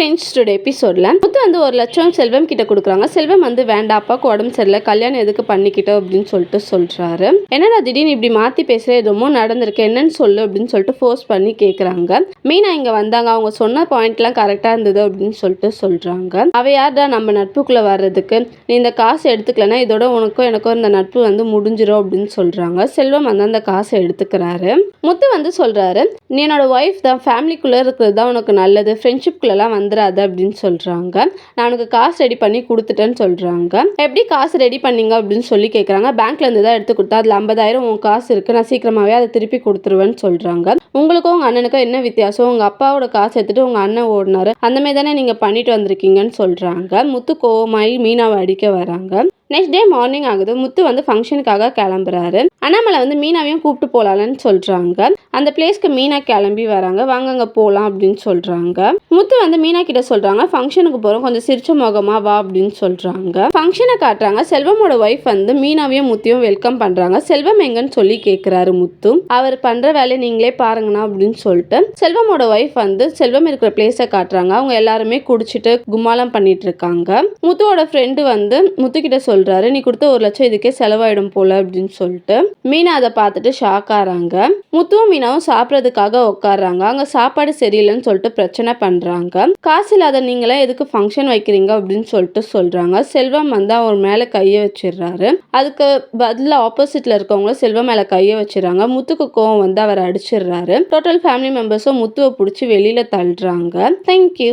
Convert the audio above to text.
Friends today எபிசோடில் முத்து வந்து ஒரு லட்சம் செல்வம் கிட்ட கொடுக்குறாங்க. செல்வம் வந்து வேண்டாம் அப்பாவுக்கு உடம்பு சரியில்லை கல்யாணம் எதுக்கு பண்ணிக்கிட்டோம் அப்படின்னு சொல்லிட்டு சொல்கிறாரு என்னடா திடீர்னு இப்படி மாற்றி பேசுகிற எதுவுமோ நடந்திருக்கு என்னன்னு சொல்லு அப்படின்னு சொல்லிட்டு ஃபோர்ஸ் பண்ணி கேட்குறாங்க மீனா இங்கே வந்தாங்க அவங்க சொன்ன பாயிண்ட்லாம் கரெக்டாக இருந்தது அப்படின்னு சொல்லிட்டு சொல்கிறாங்க அவ யார்டா நம்ம நட்புக்குள்ளே வர்றதுக்கு? நீ இந்த காசு எடுத்துக்கலனா இதோட உனக்கும் எனக்கும் இந்த நட்பு வந்து முடிஞ்சிடும் அப்படின்னு சொல்கிறாங்க செல்வம் வந்து அந்த காசை எடுத்துக்கிறாரு. முத்து வந்து சொல்கிறாரு நீ என்னோட ஒய்ஃப் தான் ஃபேமிலிக்குள்ளே இருக்கிறது தான் உனக்கு நல்லது. ஃப்ரெண்ட்ஷிப்குள்ளெல்லாம் வந்துடாது அப்படின்னு சொல்கிறாங்க நான் உனக்கு காசு ரெடி பண்ணி கொடுத்துட்டேன்னு சொல்கிறாங்க எப்படி காசு ரெடி பண்ணீங்க அப்படின்னு சொல்லி கேட்குறாங்க பேங்க்லேருந்து தான் எடுத்து கொடுத்தா அதில் ஐம்பதாயிரம் உன் காசு இருக்குது நான் சீக்கிரமாகவே அதை திருப்பி கொடுத்துருவேன்னு சொல்கிறாங்க உங்களுக்கும் உங்கள் அண்ணனுக்கும் என்ன வித்தியாசம்? உங்கள் அப்பாவோட காசு எடுத்துட்டு உங்கள் அண்ணன் ஓடினாரு. அந்த மாதிரி தானே நீங்கள் பண்ணிட்டு வந்திருக்கீங்கன்னு சொல்கிறாங்க முத்து கோவமாயி மீனாவை அடிக்க வராங்க. நெக்ஸ்ட் டே மார்னிங் ஆகுது. முத்து வந்து ஃபங்க்ஷனுக்காக கிளம்புறாரு. அண்ணாமலை வந்து மீனாவையும் கூப்பிட்டு போகலான்னு சொல்கிறாங்க அந்த பிளேஸ்க்கு மீனா கிளம்பி வராங்க. வாங்க அங்கே போகலாம் அப்படின்னு சொல்கிறாங்க முத்து வந்து மீனா கிட்ட சொல்கிறாங்க ஃபங்க்ஷனுக்கு போகிறோம் கொஞ்சம் சிரிச்ச முகமா வா அப்படின்னு சொல்கிறாங்க ஃபங்க்ஷனை காட்டுறாங்க. செல்வமோட ஒய்ஃப் வந்து மீனாவையும் முத்தியும் வெல்கம் பண்ணுறாங்க செல்வம் எங்கன்னு சொல்லி கேட்குறாரு முத்து. அவர் பண்ணுற வேலையை நீங்களே பாருங்கண்ணா அப்படின்னு சொல்லிட்டு செல்வமோட ஒய்ஃப் வந்து செல்வம் இருக்கிற பிளேஸை காட்டுறாங்க. அவங்க எல்லாருமே குடிச்சிட்டு கும்மாலம் பண்ணிட்டு இருக்காங்க. முத்துவோட ஃப்ரெண்டு வந்து முத்துக்கிட்ட சொல்கிறாரு நீ கொடுத்த ஒரு லட்சம் இதுக்கே செலவாயிடும் போல அப்படின்னு சொல்லிட்டு. மீனா அதை பார்த்துட்டு ஷாக் ஆறாங்க. முத்துவும் மீனாவும் சாப்பிட்றதுக்காக உட்காடுறாங்க அங்க சாப்பாடு சரியில்லைன்னு சொல்லிட்டு பிரச்சனை பண்றாங்க. காசு இல்லாத நீங்களே எதுக்கு ஃபங்க்ஷன் வைக்கிறீங்க அப்படின்னு சொல்லிட்டு சொல்றாங்க. செல்வம் வந்து அவர் மேல கையை வச்சிடுறாரு. அதுக்கு பதிலாக ஆப்போசிட்ல இருக்கவங்க செல்வம் மேல கையை வச்சிடறாங்க. முத்துக்கு கோவம் வந்து அவர் அடிச்சிடுறாரு. டோட்டல் ஃபேமிலி மெம்பர்ஸும் முத்துவை பிடிச்சி வெளியில தள்ளுறாங்க. தேங்க்யூ